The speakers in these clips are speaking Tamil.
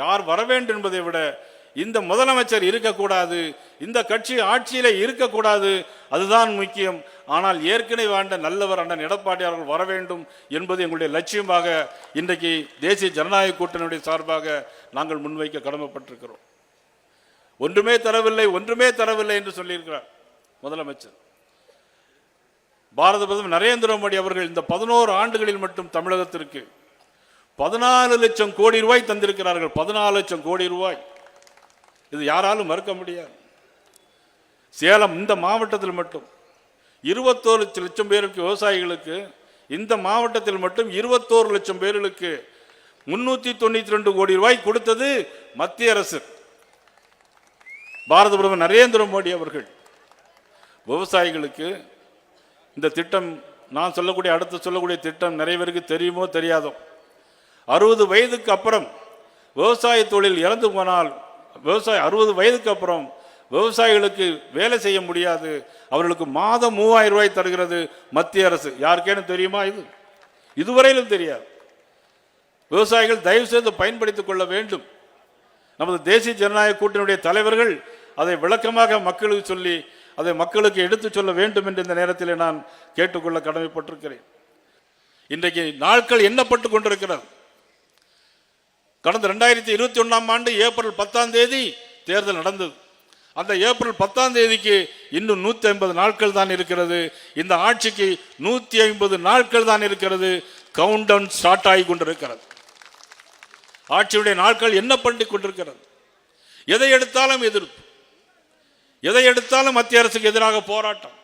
யார் வர வேண்டும் என்பதை விட இந்த முதலமைச்சர் இருக்கக்கூடாது இந்த கட்சி ஆட்சியில் இருக்கக்கூடாது அதுதான் முக்கியம். ஆனால் ஏற்கனவே ஆண்ட நல்லவர் அண்ணன் எடப்பாடி அவர்கள் வர வேண்டும் என்பது எங்களுடைய லட்சியமாக இன்றைக்கு தேசிய ஜனநாயக கூட்டணியுடைய சார்பாக நாங்கள் முன்வைக்க கடமைப்பட்டிருக்கிறோம். ஒன்றுமே தரவில்லை ஒன்றுமே தரவில்லை என்று சொல்லியிருக்கிறார் முதலமைச்சர். பாரத பிரதமர் நரேந்திர மோடி அவர்கள் இந்த பதினோரு ஆண்டுகளில் மட்டும் தமிழகத்திற்கு பதினாலு லட்சம் கோடி ரூபாய் தந்திருக்கிறார்கள். பதினாலு லட்சம் கோடி ரூபாய். இது யாராலும் மறுக்க முடியாது. சேலம் இந்த மாவட்டத்தில் மட்டும் இருபத்தோரு லட்சம் பேருக்கு விவசாயிகளுக்கு இந்த மாவட்டத்தில் மட்டும் இருபத்தோரு லட்சம் பேர்களுக்கு முன்னூற்றி தொண்ணூற்றி ரெண்டு கோடி ரூபாய் கொடுத்தது மத்திய அரசு. பாரத பிரதமர் நரேந்திர மோடி அவர்கள். விவசாயிகளுக்கு இந்த திட்டம் நான் சொல்லக்கூடிய அடுத்து சொல்லக்கூடிய திட்டம் நிறைய பேருக்கு தெரியுமோ தெரியாதோ? அறுபது வயதுக்கு அப்புறம் விவசாய தொழில் இறந்து போனால் விவசாய அறுபது வயதுக்கு அப்புறம் விவசாயிகளுக்கு வேலை செய்ய முடியாது. அவர்களுக்கு மாதம் மூவாயிரம் ரூபாய் தருகிறது மத்திய அரசு. யாருக்கேனும் தெரியுமா இது? இதுவரையிலும் தெரியாது. விவசாயிகள் தயவு செய்து பயன்படுத்திக் கொள்ள வேண்டும். நமது தேசிய ஜனநாயக கூட்டணியுடைய தலைவர்கள் அதை விளக்கமாக மக்களுக்கு சொல்லி அதை மக்களுக்கு எடுத்துச் சொல்ல வேண்டும் என்று இந்த நேரத்தில் நான் கேட்டுக்கொள்ள கடமைப்பட்டிருக்கிறேன். இன்றைக்கு நாட்கள் எண்ணப்பட்டு கொண்டிருக்கிறது. கடந்த ரெண்டாயிரத்தி இருபத்தி ஒன்றாம் ஆண்டு ஏப்ரல் பத்தாம் தேதி தேர்தல் நடந்தது. அந்த ஏப்ரல் பத்தாம் தேதிக்கு இன்னும் நூற்றி ஐம்பது நாட்கள் தான் இருக்கிறது. இந்த ஆட்சிக்கு நூற்றி ஐம்பது நாட்கள் தான் இருக்கிறது. கவுண்ட் டவுன் ஸ்டார்ட் ஆகி கொண்டிருக்கிறது. ஆட்சியுடைய நாட்கள் என்ன பண்ணி கொண்டிருக்கிறது? எதை எடுத்தாலும் எதிர்ப்பு. எதை எடுத்தாலும் மத்திய அரசுக்கு எதிராக போராட்டம்.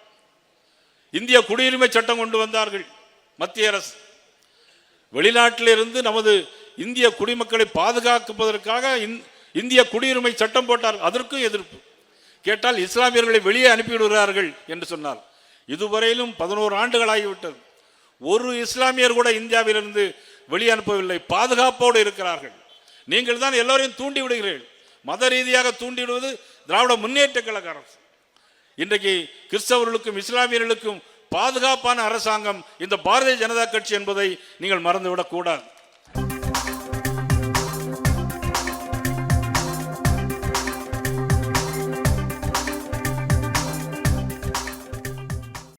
இந்திய குடியுரிமை சட்டம் கொண்டு வந்தார்கள் மத்திய அரசு. வெளிநாட்டிலிருந்து நமது இந்திய குடிமக்களை பாதுகாப்பதற்காக இந்- இந்திய குடியுரிமை சட்டம் போட்டார். அதற்கும் எதிர்ப்பு. கேட்டால் இஸ்லாமியர்களை வெளியே அனுப்பிவிடுகிறார்கள் என்று சொன்னார். இதுவரையிலும் பதினோரு ஆண்டுகள் ஆகிவிட்டது ஒரு இஸ்லாமியர் கூட இந்தியாவிலிருந்து வெளியே அனுப்பவில்லை. பாதுகாப்போடு இருக்கிறார்கள். நீங்கள் தான் எல்லோரையும் தூண்டி விடுகிறீர்கள். மத ரீதியாக தூண்டிவிடுவது திராவிட முன்னேற்ற கழக அரசு. இன்றைக்கு கிறிஸ்தவர்களுக்கும் இஸ்லாமியர்களுக்கும் பாதுகாப்பான அரசாங்கம் இந்த பாரதிய ஜனதா கட்சி என்பதை நீங்கள் மறந்துவிடக்கூடாது.